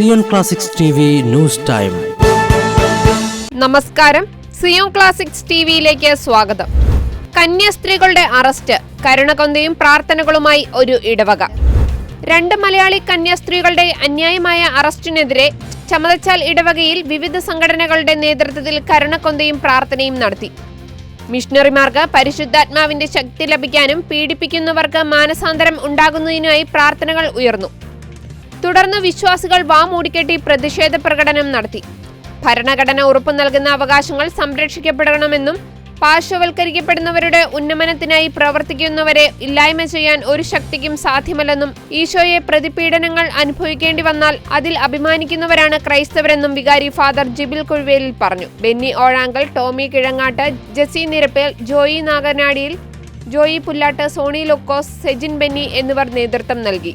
Zion classics news time. നമസ്കാരം. Zion classics ടിവിയിലേക്ക് സ്വാഗതം. കന്യാസ്ത്രീകളുടെ അറസ്റ്റ് കരുണകൊന്തയും പ്രാർത്ഥനകളുമായി ഒരു ഇടവക. രണ്ട് മലയാളി കന്യാസ്ത്രീകളുടെ അന്യായമായ അറസ്റ്റിനെതിരെ ചമതച്ചാൽ ഇടവകയിൽ വിവിധ സംഘടനകളുടെ നേതൃത്വത്തിൽ കരുണക്കൊന്തയും പ്രാർത്ഥനയും നടത്തി. മിഷണറിമാർക്ക് പരിശുദ്ധാത്മാവിന്റെ ശക്തി ലഭിക്കാനും പീഡിപ്പിക്കുന്നവർക്ക് മാനസാന്തരം ഉണ്ടാകുന്നതിനായി പ്രാർത്ഥനകൾ ഉയർന്നു. തുടർന്ന് വിശ്വാസികൾ വാമൂടിക്കെട്ടി പ്രതിഷേധ പ്രകടനം നടത്തി. ഭരണഘടന ഉറപ്പു നൽകുന്ന അവകാശങ്ങൾ സംരക്ഷിക്കപ്പെടണമെന്നും പാർശ്വവൽക്കരിക്കപ്പെടുന്നവരുടെ ഉന്നമനത്തിനായി പ്രവർത്തിക്കുന്നവരെ ഇല്ലായ്മ ചെയ്യാൻ ഒരു ശക്തിക്കും സാധ്യമല്ലെന്നും ഈശോയെ പ്രതിപീഡനങ്ങൾ അനുഭവിക്കേണ്ടി വന്നാൽ അതിൽ അഭിമാനിക്കുന്നവരാണ് ക്രൈസ്തവരെന്നും വികാരി ഫാദർ ജിബിൽ കുഴുവേലിൽ പറഞ്ഞു. ബെന്നി ഓഴാങ്കൽ ടോമി കിഴങ്ങാട്ട് ജെസി നിരപ്പേൽ ജോയി നാഗനാടിയിൽ ജോയി പുല്ലാട്ട് സോണി ലൊക്കോസ് സെജിൻ ബെന്നി എന്നിവർ നേതൃത്വം നൽകി.